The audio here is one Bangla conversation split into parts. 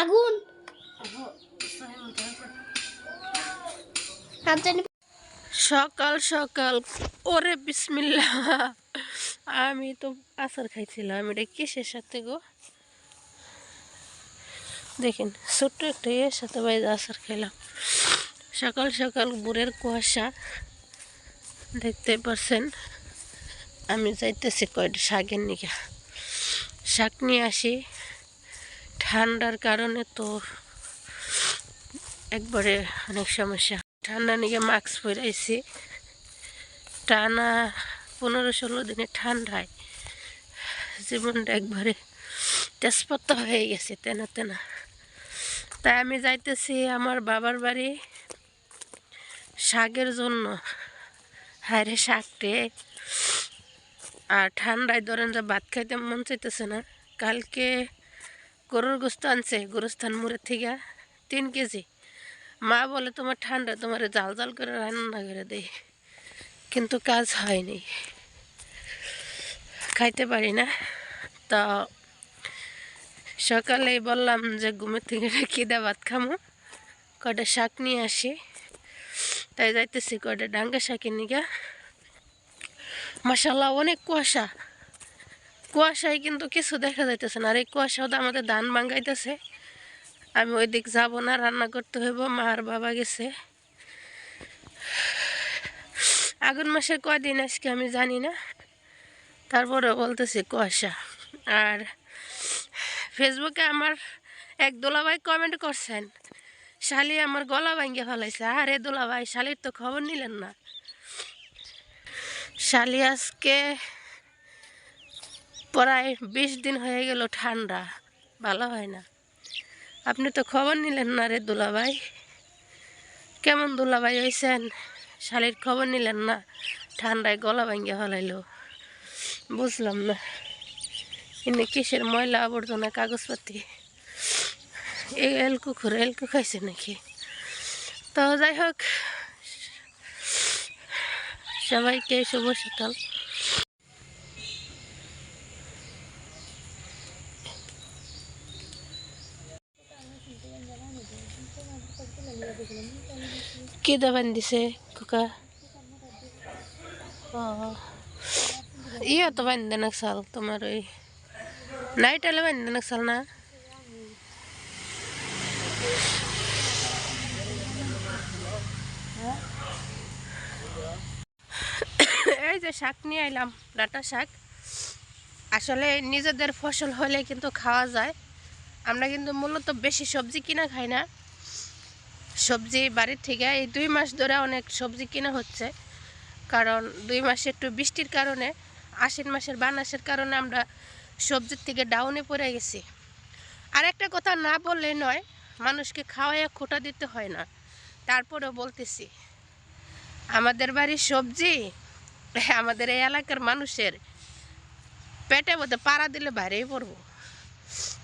আগুন! সকাল সকাল। ওরে বিসমিল্লা আমি তো আচার খাইছিলাম। এটা কিসের সাথে গো? দেখেন, ছোট্ট একটা ইয়ের সাথে বাইরে আচার খাইলাম। সকাল সকাল বুড়ের কুয়াশা। দেখতে পারছেন আমি যাইতেছি কয়টা শাকের নিকে। শাক নিয়ে আসি। ঠান্ডার কারণে তো একবারে অনেক সমস্যা। ঠান্ডা নিয়ে মাস্ক পরাইছি। টানা পনেরো ষোলো দিনে ঠান্ডায় জীবনটা একবারে তেজপাতা হয়ে গেছে তেনা তেনা। তাই আমি যাইতেছি আমার বাবার বাড়ি শাকের জন্য। হায়রে শাকটে। আর ঠান্ডায় ধরেন যে ভাত খাইতে মন চাইতেছে না, কালকে গরুর গোস্ত আনছে, গরুস্থান মুড়ের থেকে তিন কেজি। মা বলে, তোমার ঠান্ডা, তোমার জাল জাল করে রান্না করে দেয় কিন্তু কাজ হয়নি। খাইতে পারি না। তো সকালেই বললাম যে, ঘুমের থেকে খিদা ভাত খামো। কয়টা শাক নিয়ে আসি। তাই যাইতেছি, কয়টা ডাঙ্গা শাকের নিগা মাসাল্লাহ অনেক কুয়াশা। কুয়াশায় কিন্তু কিছু দেখা যাইতেছে না। আর এই কুয়াশাও তো আমাদের ধান ভাঙ্গাইতেছে আমি ওই দিক যাব না, রান্না করতে হইব মা আর বাবা গেছে। আগুন মাসের কদিন আজকে আমি জানি না। তারপরে বলতেছি কুয়াশা। আর ফেসবুকে আমার এক দোলাভাই কমেন্ট করছেন, শালি আমার গলা ভাঙ্গে ফেলাইছে। আরে দোলাভাই, শালির তো খবর নিলেন না। শালি আজকে প্রায় বিশ দিন হয়ে গেল ঠান্ডা, ভালো হয় না। আপনি তো খবর নিলেন না রে দুলাভাই। কেমন দুলাভাই হয়েছেন শালির খবর নিলেন না? ঠান্ডায় গলা ভাঙ্গিয়া ফেলাইলো। বুঝলাম না। এনে কিসের ময়লা আবর্জনা, কাগজপাতি? এই এলকু খুঁড়ে এলকু খাইছে নাকি? তো যাই হোক সবাইকে শুভ সকাল। কি দাবান দিছে ও ইয়ে তো বান্ধে নাকসাল তোমার ওই নাইটালে বান্ধে নাকসাল না? এই যে শাক নিয়ে আইলাম, ডাটা শাক। আসলে নিজেদের ফসল হলে কিন্তু খাওয়া যায়। আমরা কিন্তু মূলত বেশি সবজি কিনা খাই না। সবজি বাড়ির থেকে এই দুই মাস ধরে অনেক সবজি কিনা হচ্ছে। কারণ দুই মাসে একটু বৃষ্টির কারণে, আশ্বিন মাসের বানাসের কারণে আমরা সবজির থেকে ডাউনে পড়ে গেছি। আর একটা কথা না বললে নয়, মানুষকে খাওয়াইয়া খোটা দিতে হয় না। তারপরেও বলতেছি, আমাদের বাড়ির সবজি আমাদের এই এলাকার মানুষের পেটে মধ্যে পাড়া দিলে বাইরেই পড়ব।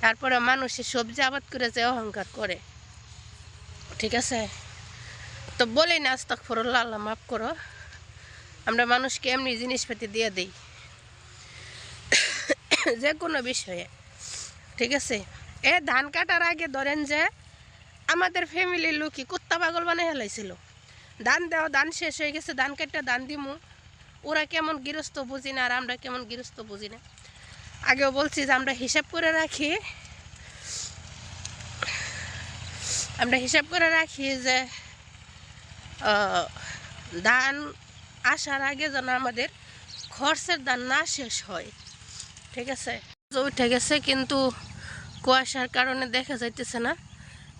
তারপরে মানুষের সবজি আবাদ করে যে অহংকার করে। ঠিক আছে? তো বলি না আজ তক ফরল্লা আল্লাহ মাফ করো। আমরা মানুষকে এমনি জিনিসপাতি দিয়ে দিই। যে কোনো বিষয়ে। ঠিক আছে? এ ধান কাটার আগে ধরেন যে আমাদের ফ্যামিলির লোকই কুত্তা পাগল বানিয়ে হেলাইছিল ধান দেওয়া ধান শেষ হয়ে গেছে, ধান কাটটা ধান দিমু। ওরা কেমন গৃহস্থ বুঝি না আর আমরা কেমন গৃহস্থ বুঝি না। আগেও বলছি যে আমরা হিসাব করে রাখি। আমরা হিসাব করে রাখি যে ধান আসার আগে যেন আমাদের খরচের ধান না শেষ হয়। ঠিক আছে? উঠে গেছে কিন্তু কুয়াশার কারণে দেখা যাইতেছে না।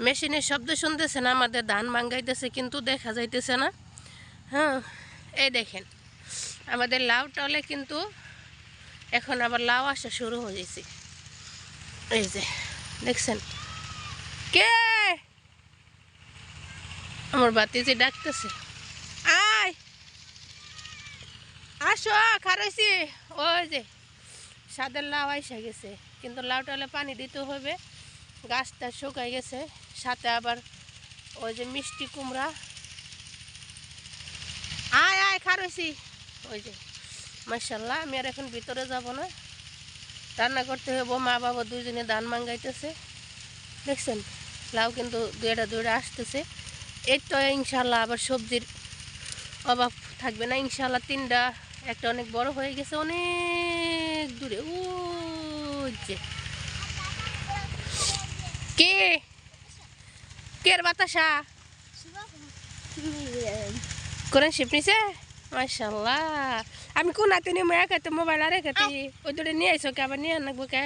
মেশিনের শব্দ শুনতেছে না, আমাদের ধান ভাঙ্গাইতেছে কিন্তু দেখা যাইতেছে না। হ্যাঁ এই দেখেন। আমাদের লাউ টলে কিন্তু এখন আবার লাউ আসা শুরু হয়ে গেছে। এই যে, দেখছেন? কে? আমার বাতি যে ডাকতেছে। আয়! আসো, খারাইছি। ওই যে, সাদের লাউ আইসা গেছে। কিন্তু লাউটালে পানি দিতে হবে। গাছটা শুকাই গেছে। সাথে আবার ওই যে মিষ্টি কুমড়া। আয় আয়, খারইছি। ওই যে মার্শাল্লাহ আমি আর এখন ভিতরে যাব না। রান্না করতে হইব মা বাবা দুজনে ধান মাঙ্গাইতেছে। দেখছেন লাউ কিন্তু দুইটা দুইটা আসতেছে। এই তো ইনশাল্লাহ আবার সবজির অভাব থাকবে না। ইনশাল্লাহ তিনটা একটা অনেক বড় হয়ে গেছে অনেক দূরে। ও যে। কে? কের বাতাসা? করেন শিপ নিছে? মাশাল্লাহ আমি কোন হাতে নিয়ে মায়া খাতে মোবাইল আর খাতে ওই দুটো নিয়ে আইসো কে আবার নিয়ে আনব কে?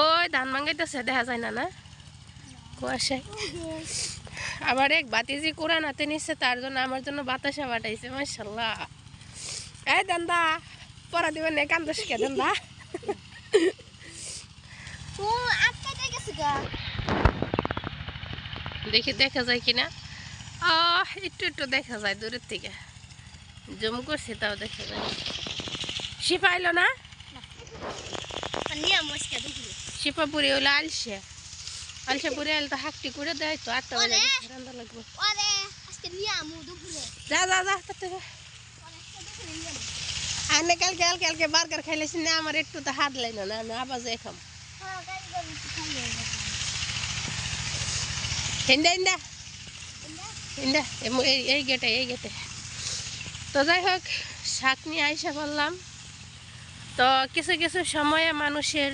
ওই ধান মাঙ্গাইতেছে দেখা যায় না না? কুয়াশায়। আবার এক বাতিজি কোরআন হাতে নিচ্ছে তার জন্য আমার জন্য বাতাসা বাটাইছে মাশাল্লাহ এই দান্দা পড়া দিবেন না কান্দস কে দান্দা? দেখি দেখা যায় কিনা? আহ একটু একটু দেখা যায় দূরের থেকে। জম করছে তাও দেখা যায়। শিপা এলো না? শিপা পুরি হইল আলসে। আলসে পুরি এলে তো হাকটি করে দেয় তো আটটা ওরে। রান্না লাগবে। আমু যা যা যা তাতে আমু আনে কালকে কালকে কালকে বার্গার খাইলেছি না আমার একটু তো হাত লাইন না না আবার যাই খাম। হ্যাঁ হিন্দা হিন্দা এম- এই এই গেটে এই গেটে। তো যাই হোক শাক নিয়ে আইসা বললাম তো কিছু কিছু সময়ে মানুষের।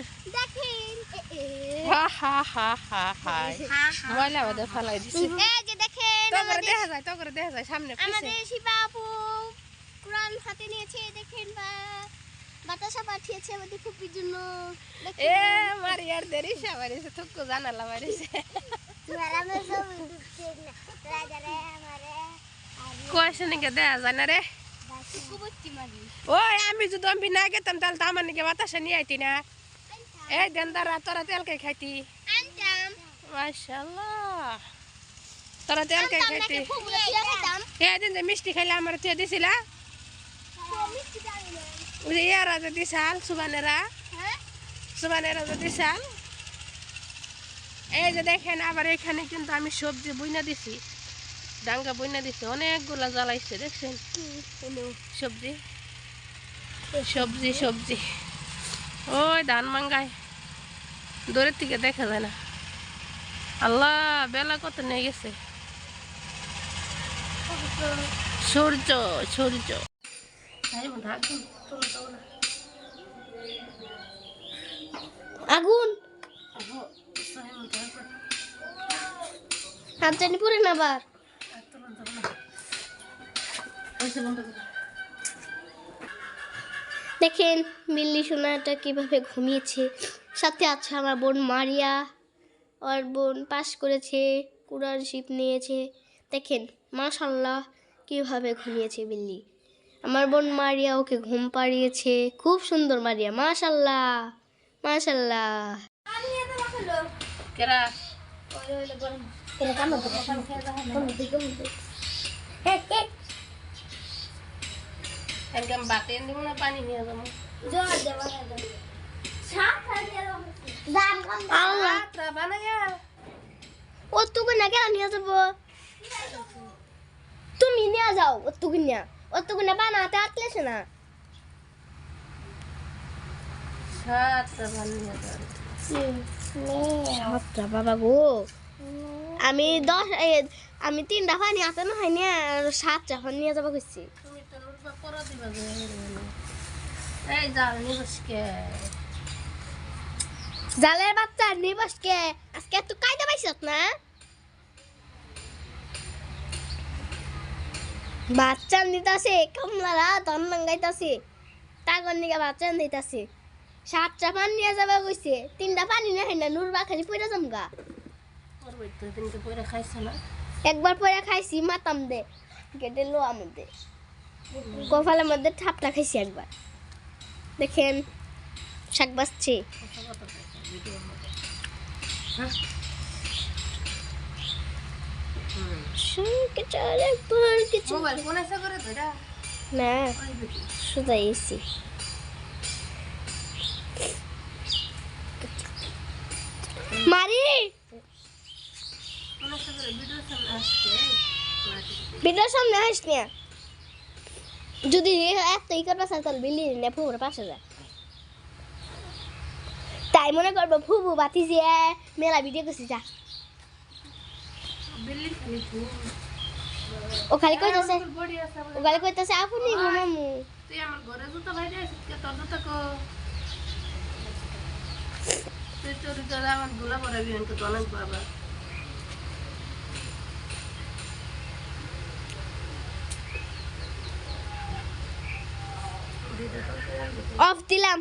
ময়লা ফালাই দেখা যায় তো করে দেখা যায় সামনে কোরআন হাতে নিয়েছে দেখেন বা বাতাসা পাঠিয়েছে আমাদের খুপির জন্য। এ মারিয়ার দেরি সাবারিছে থুকু জানালা মারিছে কুয়াশা দেখা যায় না রে? আমি যদি আমি না গেতাম তাহলে আইতি না। এই দেনদারা তোরা তেলকে খাইতি? মাশাল্লাহ তেলকে খাইতি? এই দিন যে মিষ্টি খাইলে, আমার তুই দিছিলা? ইয়ারা যে দিছাল, সুবানেরা। সুবানেরা যে দিছাল? এই যে দেখেন আবার এখানে কিন্তু আমি সবজি বুইনা দিছি। ডাঙ্গা বইনা দিছি অনেকগুলা জ্বালাইছে দেখছেন? সবজি। সবজি সবজি। ওই ধান মাঙ্গায়। দূরের থেকে দেখা যায় না। আল্লাহ বেলা কত নিয়ে গেছে? সূর্য সূর্য। আগুন। হাত জানি পরে না আবার। দেখেন, মিল্লি সোনাটা কীভাবে ঘুমিয়েছে। সাথে আছে আমার বোন মারিয়া, ওর বোন পাস করেছে কুরান শিপ নিয়েছে। দেখেন মাশাল্লাহ কীভাবে ঘুমিয়েছে বিল্লি আমার বোন মারিয়া ওকে ঘুম পাড়িয়েছে। খুব সুন্দর মারিয়া মাশাল্লাহ মাশাল্লাহ কেরা একদম বাতে দিব না পানি নিয়ে যাব আল্লাহ তা না কেন নিয়ে যাব তুমি নিয়ে যাও ওটুকু নিয়ে ওটুকু না বানাতে আটলেছে না সাতটা বানিয়ে যাব সাতটা বাবা গো। আমি দশ আমি তিনটা পানি আতে না হয়নি আর সাতটা পানি নিয়ে যাব খুঁজছি জালের বাচ্চা নিবসকে আজকে তুই কাইতে পাইছত না? বাচ্চা নিতাছে কমলারা ধন মাঙ্গাইতাছে তাগর নিকে বাচ্চা নিতাছে। সাতটা পানি নিয়ে যাবা কইছে। তিনটা পানি না না নুরবা খালি পয়রা জমগা একবার পয়রা খাইছি মাতাম দে। গেটে লো আমাদের কপালের মধ্যে ঠাপটা খাইছি একবার। দেখেন শাক বাজছে। না শুধু এসি মারি কোন এসে করে ভিডিও সামনে আসছে ভিডিওর সামনে আসিস না যদি এত ই করবা তাহলে ফুবুর পাশে যায় তাই মনে করব ফুবু বাতি যে মেলা ভিডিও করছি যা। ও খালি কইতাছে। ও খালি কইতাছে আপনি তুই আমার ঘরে জুতো বাইরে আসিস কে তোর জুতো কো তুই তোর জুতো আমার ধুলা পড়াবি অনেক বাবা অফ দিলাম।